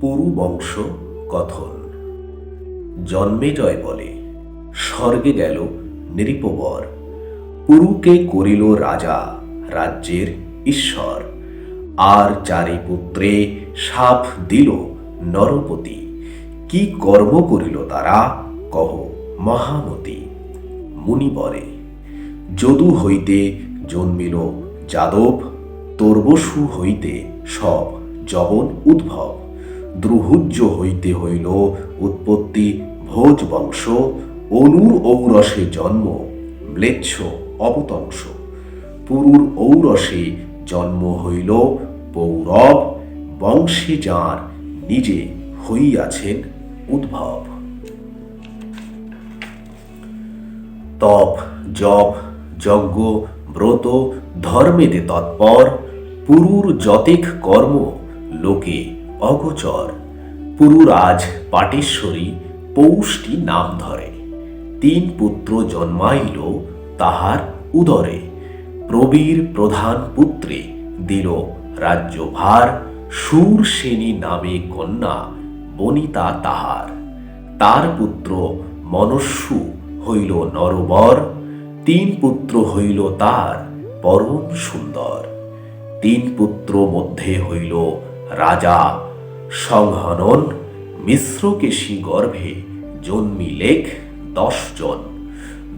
পুরু বংশ কথন জন্মেজয় বলে, স্বর্গে গেল নৃপবর। পুরুকে করিল রাজা রাজ্যের ঈশ্বর। আর চারি পুত্রে সাপ দিল নরপতি। কি কর্ম করিল তারা কহ মহামতি। মুনি বলে যদু হইতে জন্মিল যাদব, তর্বসু হইতে সব যবন উদ্ভব। দ্রুহুজ্জ হইতে হইল উৎপত্তি ভোজ বংশ অনুর ঔরসে জন্ম, ম্লেচ্ছ অবতংশ। পুরুর ঔরসে জন্ম হইল পৌরব, বংশে যাঁর নিজে হইয়াছেন উদ্ভব। তপ, জপ, যজ্ঞ, ব্রত, ধর্মেতে তৎপর, পুরুর যতেক কর্ম, লোকে অগোচর। পুরুরাজ পাটেশ্বরী পৌষ্টি নাম ধরে। তিন পুত্র জন্মাইল তাহার উদরে। প্রবীর প্রধান পুত্রে দিল রাজ্যভার। সুর সেনী নামে কন্যা বনিতা তাহার। তার পুত্র মনস্যু হইল নরবর। তিন পুত্র হইল তার পরম সুন্দর। তিন পুত্র মধ্যে হইল রাজা সংহনন মিশ্রকেশী গর্ভে জন্মিলেখ দশজন।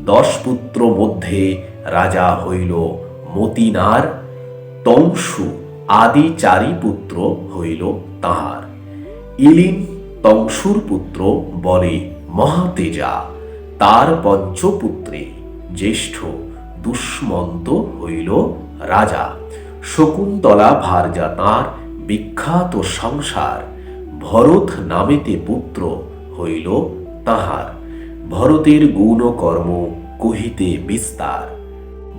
দশ পুত্র মধ্যে রাজা হইল মতিনার তংশু আদি চারি পুত্র হইল তাহার। ইলিন তংশুর পুত্র বলে মহাতেজা, তার পঞ্চপুত্রে জ্যেষ্ঠ দুষ্মন্ত হইল রাজা। শকুন্তলা ভারজা তাঁর বিখ্যাত সংসার, ভরত নামেতে পুত্র হইল তাহার। ভরতের গুণকর্ম কহিতে বিস্তার।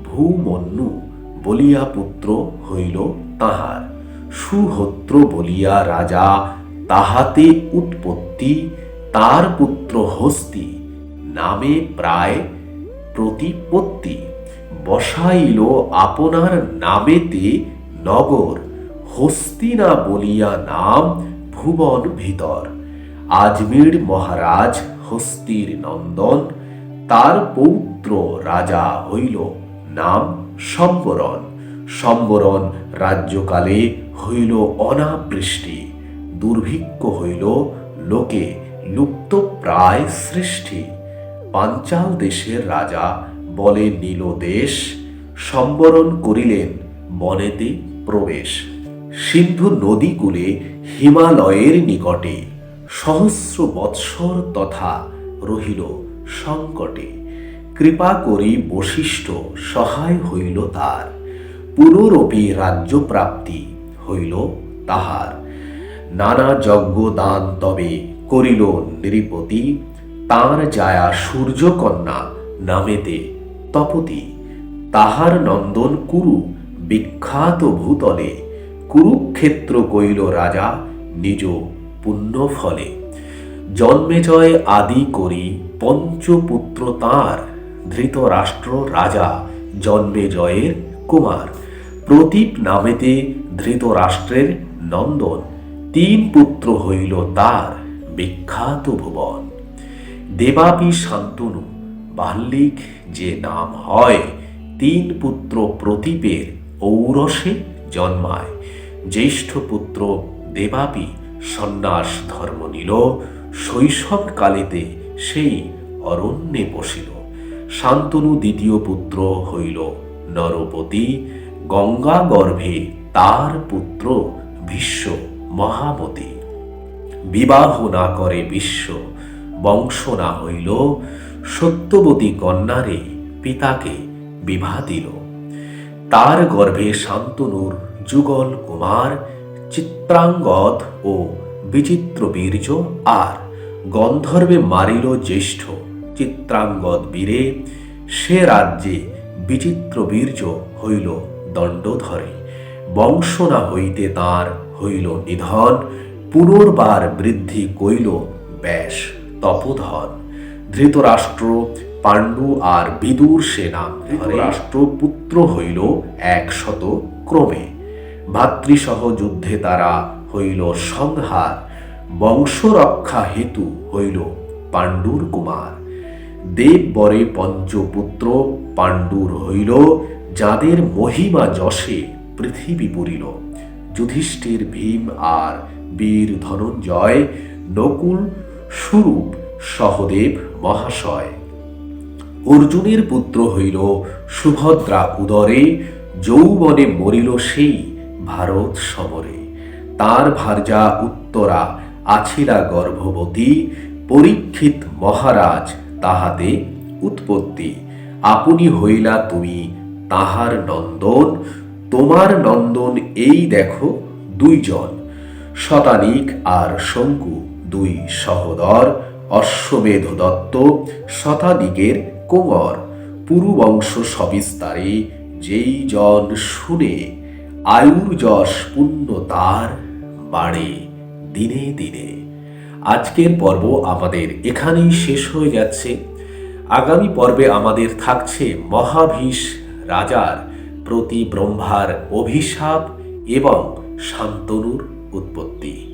ভূমন্যু বলিয়া পুত্র হইল তাহার। সুহত্র বলিয়া রাজা তাহাতে উৎপত্তি, তার পুত্র হস্তি নামে প্রায় প্রতিপত্তি। বসাইল আপনার নামেতে নগর। হস্তিনা বলিয়া নাম ভুবন ভিতর। আজমির মহারাজ হস্তির নন্দন, তার পৌত্র রাজা হইল নাম সম্বরণ। সম্বরণ রাজ্যকালে হইল অনাবৃষ্টি, দুর্ভিক্ষ হইল লোকে লুপ্ত প্রায় সৃষ্টি। পাঞ্চাল দেশের রাজা বলে নীল দেশ, সম্বরণ করিলেন বনেতে প্রবেশ। সিন্ধু নদীকূলে হিমালয়ের নিকটে সহস্র বৎসর তথা রহিল সংকটে। কৃপা করি বশিষ্ঠ, সহায় হইল তার। পুনরপি রাজ্যপ্রাপ্তি হইল তাহার। নানা যজ্ঞ দান তবে করিল নৃপতি। তাঁর জায়া সূর্যকন্যা নামেতে তপতি। তাহার নন্দন কুরু বিখ্যাত ভূতলে কুরুক্ষেত্র কইল রাজা, নিজ পুণ্য ফলে। জন্মেজয় আদি করি, পঞ্চপুত্র তাঁর, ধৃতরাষ্ট্র রাজা জন্মেজয়ের কুমার। প্রতীপ নামেতে ধৃতরাষ্ট্রের নন্দন, তিন পুত্র হইল তার, বিখ্যাত ভুবন। দেবাপি শান্তনু বাল্লিক যে নাম হয়, তিন পুত্র প্রতীপের ঔরসে জন্মায়। জ্যেষ্ঠ পুত্র দেবাপি সন্ন্যাস ধর্ম নিল শৈশব কালেতে সেই অরণ্যে বসিল। শান্তনু দ্বিতীয় পুত্র হইল নরপতি গঙ্গা গর্ভে তার পুত্র ভীষ্ম মহামতি। বিবাহ না করে বিশ্ব বংশ না হইল, সত্যবতী কন্যারে পিতাকে বিবাহ দিল। তার গর্ভে শান্তনুর যুগল কুমার চিত্রাঙ্গদ ও বিচিত্র বীর্য আর গন্ধর্বে মারিল জ্যেষ্ঠ চিত্রাঙ্গদ বীরে সে রাজ্যে বিচিত্র বীর্য হইল দণ্ডধরে। বংশ না হইতে তার হইল নিধন পুনর্বার বৃদ্ধি কইল ব্যাস তপোধন। ধৃতরাষ্ট্র পাণ্ডু আর বিদুর সেনা ধৃতরাষ্ট্র পুত্র হইল একশত ক্রমে। ভাতৃসহ যুদ্ধে তারা হইল সংহার বংশরক্ষা হেতু হইল পাণ্ডুর কুমার। দেব বরে পঞ্চপুত্র পাণ্ডুর হইল, যাদের মহিমা যশে পৃথিবী পুরিল। যুধিষ্ঠির ভীম আর বীর ধনঞ্জয়, নকুল স্বরূপ সহদেব মহাশয়। অর্জুনের পুত্র হইল সুভদ্রা উদরে, যৌবনে মরিল সেই ভারত সমরে তার ভার্যা উত্তরা আছিলা গর্ভবতী, পরীক্ষিত মহারাজ তাহাতে উৎপত্তি। আপনি হইলা তুমি তাহার নন্দন, তোমার নন্দন এই দেখো দুইজন। শতানিক আর শঙ্কু দুই সহদর, অশ্বমেধ দত্ত শতানিকের কোমর। পুরুবংশ সবিস্তারে যেই জন শুনে আয়ুর যশ পুণ্য তার বাড়ে দিনে দিনে। আজকের পর্ব আমাদের এখানেই শেষ হয়ে যাচ্ছে। আগামী পর্বে আমাদের থাকছে মহাভীষ রাজার প্রতি ব্রহ্মার অভিশাপ এবং শান্তনুর উৎপত্তি।